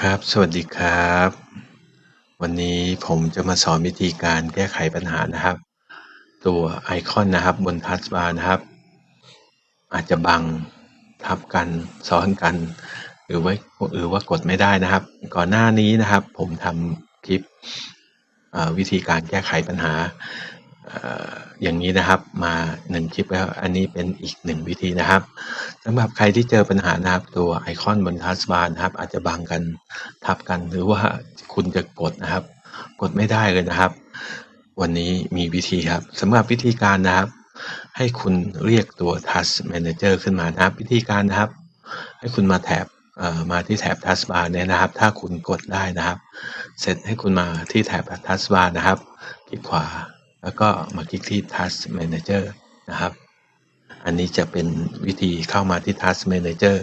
ครับ สวัสดีครับ วันนี้ผมจะมาสอนวิธีการแก้ไขปัญหานะครับ ตัวไอคอนนะครับบนทัชบาร์นะครับ อาจจะบังทับกันซ้อนกัน หรือว่าหรือว่ากดไม่ได้นะครับ ก่อนหน้านี้นะครับ ผมทำคลิปวิธีการแก้ไขปัญหา อย่างนี้นะครับมาหนึ่งคลิปแล้ว อันนี้เป็นอีกหนึ่งวิธีนะครับสำหรับใครที่เจอปัญหานะครับตัวไอคอนบนทัชบาร์นะครับ อาจจะบังกันทับกันหรือว่าคุณจะกดนะครับ กดไม่ได้เลยนะครับ วันนี้มีวิธีครับสำหรับวิธีการนะครับ ให้คุณเรียกตัว Task Manager ขึ้นมานะครับ วิธีการนะครับ ให้คุณมาแถบมาที่แถบ Task Bar เนี่ยนะครับ ถ้าคุณกดได้นะครับ เสร็จให้คุณมาที่แถบ Task Bar นะครับ คลิกขวา แล้วก็มาคลิกที่ Task Manager นะครับ อันนี้จะเป็นวิธีเข้ามาที่ Task Manager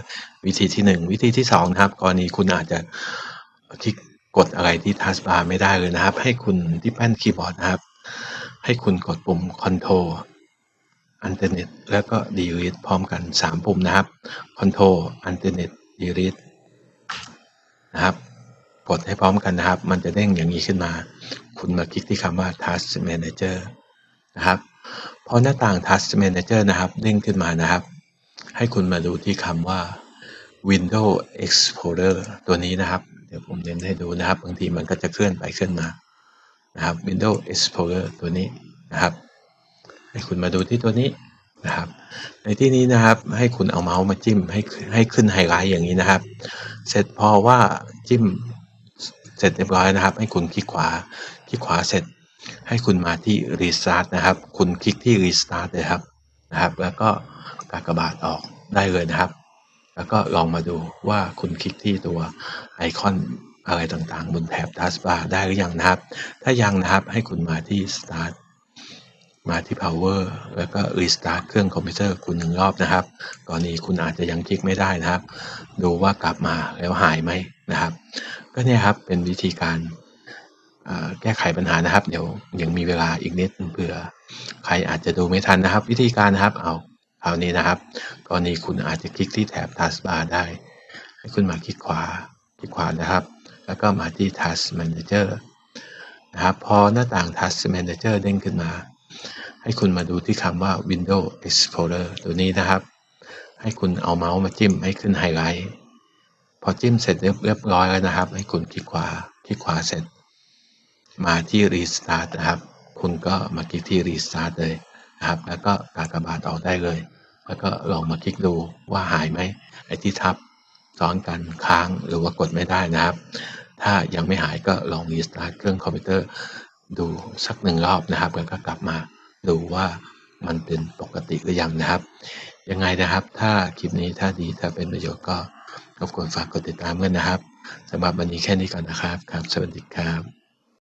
วิธีที่ 1 วิธีที่2นะครับ กรณีคุณอาจจะคลิกกดอะไรที่ Task Bar ไม่ได้เลยนะครับ ให้คุณที่แป้นคีย์บอร์ดนะครับ ให้คุณกดปุ่ม Control Alternate แล้วก็ Delete พร้อมกัน 3 ปุ่มนะครับ Control Alternate Delete นะครับ กดให้พร้อมกันนะครับ มันจะเด้งอย่างนี้ขึ้นมา คุณมาคลิกที่คำว่า Task Manager นะครับพอหน้าต่าง Task Manager นะครับเด้งขึ้นมานะครับ ให้คุณมาดูที่คำว่า Windows Explorer ตัวนี้นะครับ เดี๋ยวผมเน้นให้ดูนะครับ บางทีมันก็จะเคลื่อนไปเคลื่อนมานะครับ Windows Explorer ตัวนี้นะครับ ให้คุณมาดูที่ตัวนี้นะครับ ในที่นี้นะครับให้คุณเอาเมาส์มาจิ้มให้ให้ขึ้นไฮไลท์อย่างนี้นะครับ เสร็จพอว่าจิ้มเสร็จเรียบร้อยนะครับ ให้คุณคลิกขวา คลิกขวาเสร็จ ให้คุณมาที่ Restart นะครับ คุณคลิกที่ Restart เลยครับนะครับ แล้วก็กากบาทออกได้เลยนะครับ แล้วก็ลองมาดูว่าคุณคลิกที่ตัวไอคอนอะไรต่างๆ บนแถบ Taskbar ได้หรือยังนะครับ ถ้ายังนะครับให้คุณมาที่ Start มาที่ power แล้วก็ restart เครื่องคอมพิวเตอร์คุณหนึ่งรอบนะครับ กรณีคุณอาจจะยังคลิกไม่ได้นะครับ ดูว่ากลับมาแล้วหายไหมนะครับ ก็เนี่ยครับเป็นวิธีการ แก้ไขปัญหานะครับ เดี๋ยวยังมีเวลาอีกนิดเผื่อใครอาจจะดูไม่ทันนะครับ วิธีการนะครับเอาคราวนี้นะครับกรณีคุณอาจจะคลิกที่แถบ taskbar ได้ให้คุณมาคลิกขวาคลิกขวานะครับ แล้วก็มาที่ task manager นะครับ พอหน้าต่าง task manager เด้งขึ้นมา ให้คุณมาดูที่คำว่า Windows Explorer ตัวนี้นะครับ ให้คุณเอาเมาส์มาจิ้มให้ขึ้นไฮไลท์พอจิ้มเสร็จเรียบร้อยแล้วนะครับ ให้คุณคลิกขวาคลิกขวาเสร็จ มาที่ Restart นะครับ คุณก็มาคลิกที่ Restart เลยนะครับ แล้วก็กากบาทออกได้เลย แล้วก็ลองมาคลิกดูว่าหายไหมไอ้ที่ทับซ้อนกันค้างหรือว่ากดไม่ได้นะครับ ถ้ายังไม่หายก็ลอง Restart เครื่องคอมพิวเตอร์ดูสักหนึ่งรอบนะครับ แล้วก็กลับมาดูว่ามันเป็นปกติหรือยังนะครับ ยังไงนะครับ ถ้าคลิปนี้ถ้าดีถ้าเป็นประโยชน์ก็รบกวนฝากกดติดตามกันนะครับสำหรับวันนี้แค่นี้ก่อนนะครับครับ สวัสดีครับ